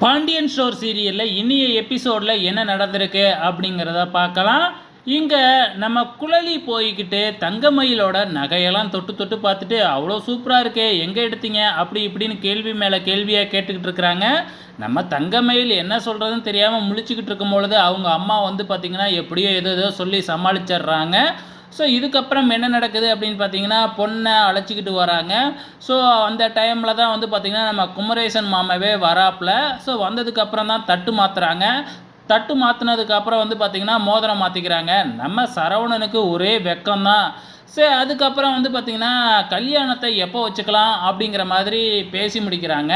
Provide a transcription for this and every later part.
Pandian store சீரியலில் இனிய எபிசோடில் என்ன நடந்திருக்கு அப்படிங்கிறத பார்க்கலாம். இங்கே நம்ம குழலி போய்கிட்டு தங்கமயிலோட நகையெல்லாம் தொட்டு தொட்டு பார்த்துட்டு அவ்வளோ சூப்பராக இருக்கே எங்கே எடுத்தீங்க? அப்படி இப்படின்னு கேள்வி மேலே கேள்வியாக கேட்டுக்கிட்டு இருக்கிறாங்க. நம்ம தங்கமயில் என்ன சொல்கிறதுன்னு தெரியாமல் முழிச்சுக்கிட்டு இருக்கும் பொழுது அவங்க அம்மா வந்து பார்த்திங்கன்னா எப்படியோ ஏதோ ஏதோ சொல்லி சமாளிச்சிடுறாங்க. ஸோ இதுக்கப்புறம் என்ன நடக்குது அப்படின்னு பார்த்தீங்கன்னா பொண்ணை அழைச்சிக்கிட்டு வராங்க. ஸோ அந்த டைமில் தான் வந்து பார்த்திங்கன்னா நம்ம குமரேசன் மாமாவே வராப்புல. ஸோ வந்ததுக்கப்புறம் தான் தட்டு மாற்றுறாங்க தட்டு மாற்றினதுக்கப்புறம் வந்து பார்த்திங்கன்னா மோதிரம் மாற்றிக்கிறாங்க நம்ம சரவணனுக்கு ஒரே வெக்கம்தான். சரி அதுக்கப்புறம் வந்து பார்த்திங்கன்னா கல்யாணத்தை எப்போ வச்சுக்கலாம் அப்படிங்கிற மாதிரி பேசி முடிக்கிறாங்க.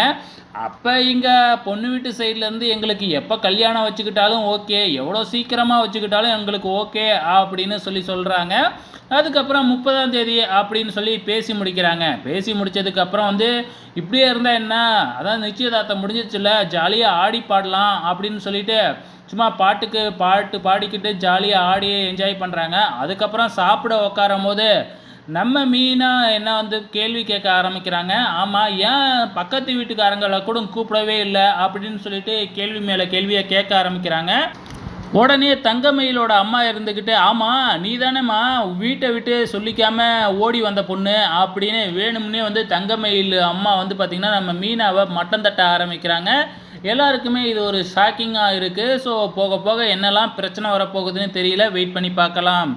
அப்போ இங்கே பொண்ணு வீட்டு சைட்லேருந்து எங்களுக்கு எப்போ கல்யாணம் வச்சுக்கிட்டாலும் ஓகே எவ்வளோ சீக்கிரமாக வச்சுக்கிட்டாலும் எங்களுக்கு ஓகே அப்படின்னு சொல்லி சொல்கிறாங்க அதுக்கப்புறம் முப்பதாம் தேதி அப்படின்னு சொல்லி பேசி முடிக்கிறாங்க. பேசி முடிச்சதுக்கப்புறம் வந்து இப்படியே இருந்தால் என்ன? அதான் நிச்சயதார்த்தம் முடிஞ்சிச்சுல ஜாலியாக ஆடி பாடலாம் அப்படின்னு சொல்லிட்டு சும்மா பாட்டுக்கு பாட்டு பாடிக்கிட்டு ஜாலியாக ஆடி என்ஜாய் பண்ணுறாங்க அதுக்கப்புறம் சாப்பிட உட்காரும் போது நம்ம மீனாக என்ன வந்து கேள்வி கேட்க ஆரம்பிக்கிறாங்க. ஆமாம் ஏன் பக்கத்து வீட்டுக்காரங்களை கூட கூப்பிடவே இல்லை அப்படின்னு சொல்லிட்டு கேள்வி மேலே கேள்வியை கேட்க ஆரம்பிக்கிறாங்க. உடனே தங்கமயிலோட அம்மா இருந்துக்கிட்டு ஆமாம் நீ தானேம்மா வீட்டை விட்டு சொல்லிக்காம ஓடி வந்த பொண்ணு அப்படின்னு வேணும்னே வந்து தங்கமயில் அம்மா வந்து பார்த்திங்கன்னா நம்ம மீனாவை மட்டம் தட்ட ஆரம்பிக்கிறாங்க. எல்லாருக்குமே இது ஒரு ஷாக்கிங்காக இருக்குது ஸோ போக போக என்னெல்லாம் பிரச்சனை வரப்போகுதுன்னு தெரியல. வெயிட் பண்ணி பார்க்கலாம்.